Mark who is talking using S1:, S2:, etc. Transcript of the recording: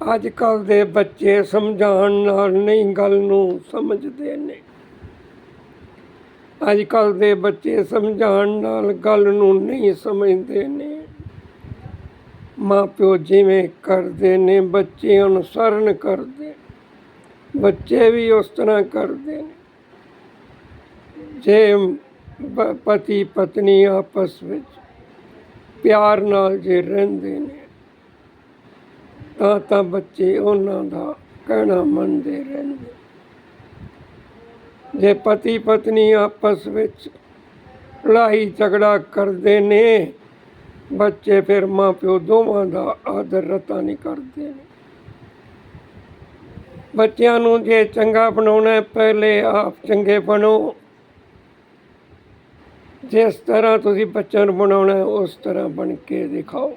S1: ਅੱਜ ਕੱਲ ਦੇ ਬੱਚੇ ਸਮਝਾਉਣ ਨਾਲ ਨਹੀਂ ਗੱਲ ਨੂੰ ਸਮਝਦੇ ਨੇ। ਅੱਜ ਕੱਲ ਦੇ ਬੱਚੇ ਸਮਝਾਉਣ ਨਾਲ ਗੱਲ ਨੂੰ ਨਹੀਂ ਸਮਝਦੇ ਨੇ। ਮਾਂ ਪਿਓ ਜਿਵੇਂ ਕਰਦੇ ਨੇ, ਬੱਚੇ ਅਨੁਸਰਨ ਕਰਦੇ ਬੱਚੇ ਵੀ ਉਸ ਤਰ੍ਹਾਂ ਕਰਦੇ ਨੇ। ਜੇ ਪਤੀ ਪਤਨੀ ਆਪਸ ਵਿੱਚ ਪਿਆਰ ਨਾਲ ਜੇ ਰਹਿੰਦੇ ਨੇ ਤਾਂ ਤਾਂ ਬੱਚੇ ਉਹਨਾਂ ਦਾ ਕਹਿਣਾ ਮੰਨਦੇ ਰਹਿੰਦੇ ਜੇ ਪਤੀ ਪਤਨੀ ਆਪਸ ਵਿੱਚ ਲੜਾਈ ਝਗੜਾ ਕਰਦੇ ਨੇ, ਬੱਚੇ ਫਿਰ ਮਾਂ ਪਿਓ ਦੋਵਾਂ ਦਾ ਆਦਰ ਰਤਾ ਨਹੀਂ ਕਰਦੇ ਨੇ। ਬੱਚਿਆਂ ਨੂੰ ਜੇ ਚੰਗਾ ਬਣਾਉਣਾ ਪਹਿਲੇ ਆਪ ਚੰਗੇ ਬਣੋ। ਜਿਸ ਤਰ੍ਹਾਂ ਤੁਸੀਂ ਬੱਚਿਆਂ ਨੂੰ ਬਣਾਉਣਾ ਉਸ ਤਰ੍ਹਾਂ ਬਣ ਕੇ ਦਿਖਾਓ।